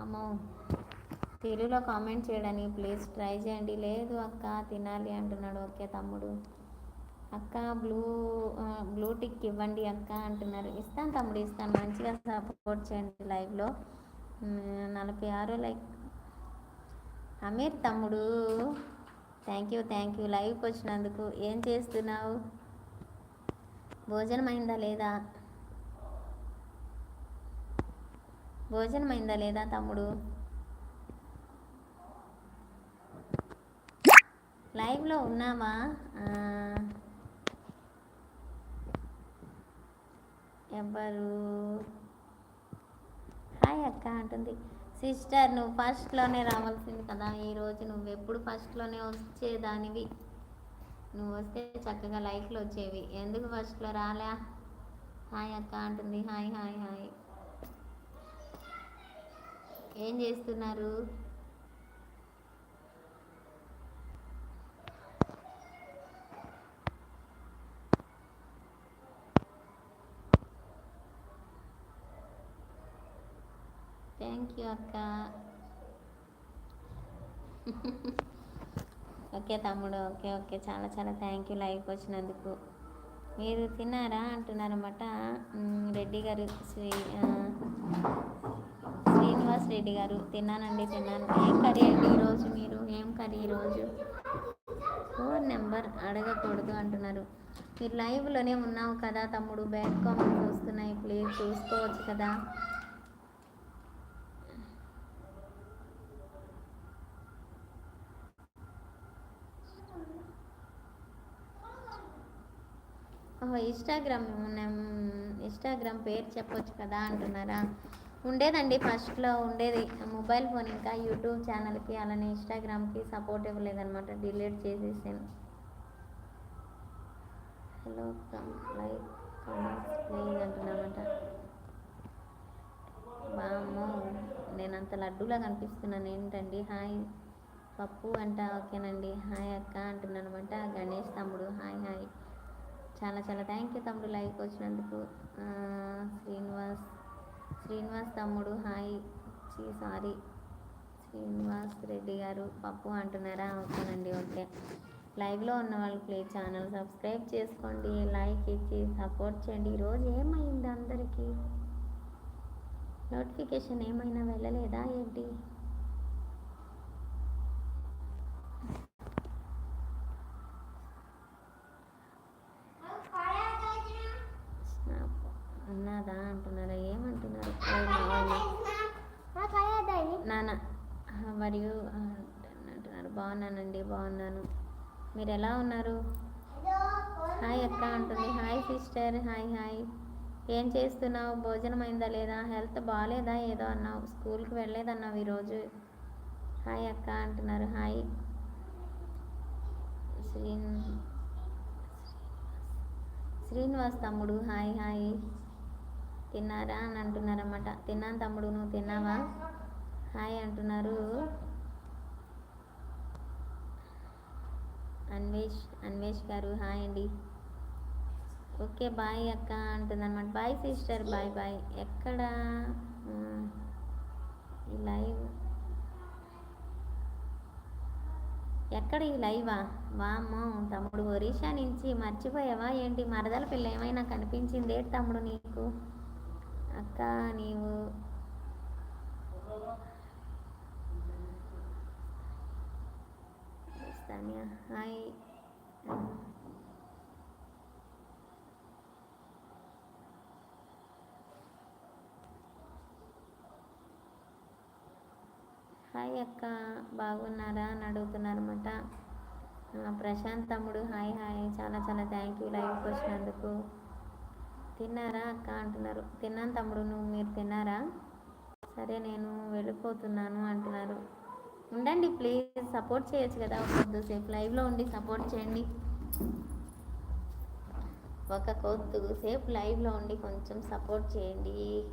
అమ్మో తెలుగులో కామెంట్ చేయడానికి ప్లీజ్ ట్రై చేయండి. లేదు అక్క తినాలి అంటున్నాడు. ఓకే తమ్ముడు. అక్క బ్లూ బ్లూ టిక్ ఇవ్వండి అక్క అంటున్నారు. ఇస్తాను తమ్ముడు ఇస్తాను. మంచిగా సపోర్ట్ చేయండి లైవ్లో నలభై ఆరు లైక్ అమీర్ తమ్ముడు థ్యాంక్ యూ థ్యాంక్ యూ లైవ్కి వచ్చినందుకు ఏం చేస్తున్నావు? భోజనం అయిందా లేదా? భోజనం అయిందా లేదా తమ్ముడు? లైవ్లో ఉన్నావా? ఎవరు? హాయ్ అక్క అంటుంది. సిస్టర్ నువ్వు ఫస్ట్లోనే రావాల్సింది కదా. ఈరోజు నువ్వు ఎప్పుడు ఫస్ట్లోనే వచ్చేదానివి? నువ్వు వస్తే చక్కగా లైఫ్లో వచ్చేవి. ఎందుకు ఫస్ట్లో రాలే? హాయ్ అక్క అంటుంది. Hi hi hi. ఏం చేస్తున్నారు? థ్యాంక్ యూ అక్క. ఓకే తమ్ముడు ఓకే ఓకే. చాలా చాలా థ్యాంక్ యూ లైవ్కి వచ్చినందుకు. మీరు తిన్నారా? అంటున్నారన్నమాట. రెడ్డి గారు శ్రీ రెడ్డి గారు. తిన్నానండి తిన్నాను. ఏం కర్రీ అండి ఈరోజు మీరు? ఏం కర్రీ ఈరోజు? ఫోన్ నెంబర్ అడగకూడదు అంటున్నారు. మీరు లైవ్లోనే ఉన్నావు కదా తమ్ముడు. బ్యాడ్ కామెంట్స్ వస్తున్నాయి. ప్లీజ్ చూసుకోవచ్చు కదా. ఓహో ఇన్స్టాగ్రామ్ ఇన్స్టాగ్రామ్ పేరు చెప్పొచ్చు కదా అంటున్నారా? ఉండేదండి ఫస్ట్లో ఉండేది. మొబైల్ ఫోన్ ఇంకా యూట్యూబ్ ఛానల్కి అలానే ఇన్స్టాగ్రామ్కి సపోర్ట్ ఇవ్వలేదనమాట డిలీట్ చేసేసాను. హలో లైక్ కామెంట్స్ ప్లీజ్ అంటున్నామంట బామ్మో నేను అంత లడ్డూలా కనిపిస్తున్నాను ఏంటండి? హాయ్ పప్పు అంట ఓకేనండి. హాయ్ అక్క అంటున్నాను అనమాట గణేష్ తమ్ముడు హాయ్ హాయ్. చాలా చాలా థ్యాంక్ యూ తమ్ముడు లైక్ వచ్చినందుకు. శ్రీనివాస్ శ్రీనివాస్ తమ్ముడు హాయ్. చీ సారీ. శ్రీనివాస్ రెడ్డి గారు పప్పు అంటున్నారా? ఓకేనండి ఓకే. లైవ్లో ఉన్న వాళ్ళు ప్లీజ్ ఛానల్ సబ్స్క్రైబ్ చేసుకోండి లైక్ ఇచ్చి సపోర్ట్ చేయండి. ఈరోజు ఏమైంది అందరికీ? నోటిఫికేషన్ ఏమైనా వెళ్ళలేదా ఏంటి? ఉన్నదా అంటున్నారా? మరియు అంటున్నారు. బాగున్నానండి బాగున్నాను. మీరు ఎలా ఉన్నారు? హాయ్ అక్క అంటుంది. Hi sister hi hi. ఏం చేస్తున్నావు? భోజనం అయిందా లేదా? హెల్త్ బాగాలేదా ఏదో అన్నావు. స్కూల్కి వెళ్ళలేదన్నావు ఈరోజు. హాయ్ అక్క అంటున్నారు. హాయ్. శ్రీ శ్రీనివాస్ తమ్ముడు హాయ్ హాయ్. తిన్నారా? అని అంటున్నారన్నమాట. తిన్నాను తమ్ముడు నువ్వు తిన్నావా? హాయ్ అంటున్నారు. అన్వేష్ అన్వేష్ గారు హాయ్ అండి. ఓకే బాయ్ అక్క అంటుందన్నమాట. Bye sister bye bye. ఎక్కడ? ఈ లైవ్. ఎక్కడ ఈ లైవా? వామ్మో తమ్ముడు ఒరిషా నుంచి మర్చిపోయావా? ఏంటి మరదల పిల్ల ఏమైనా కనిపించిందే తమ్ముడు నీకు? అక్క నీవు హాయ్ హాయ్ అక్క బాగున్నారా అని అడుగుతున్నారన్నమాట. ప్రశాంత్ తమ్ముడు హాయ్ హాయ్. చాలా చాలా థ్యాంక్ యూ లైవ్కి వచ్చినందుకు తిన్నారా అక్క అంటున్నారు. తిన్నాను తమ్ముడు నువ్వు మీరు తిన్నారా? సరే నేను వెళ్ళిపోతున్నాను అంటున్నారు. ఉండండి ప్లీజ్ సపోర్ట్ చేయొచ్చు కదా. కొద్దిసేపు లైవ్లో ఉండి సపోర్ట్ చేయండి. ఒక కొద్దిగా సేపు లైవ్లో ఉండి కొంచెం సపోర్ట్ చేయండి.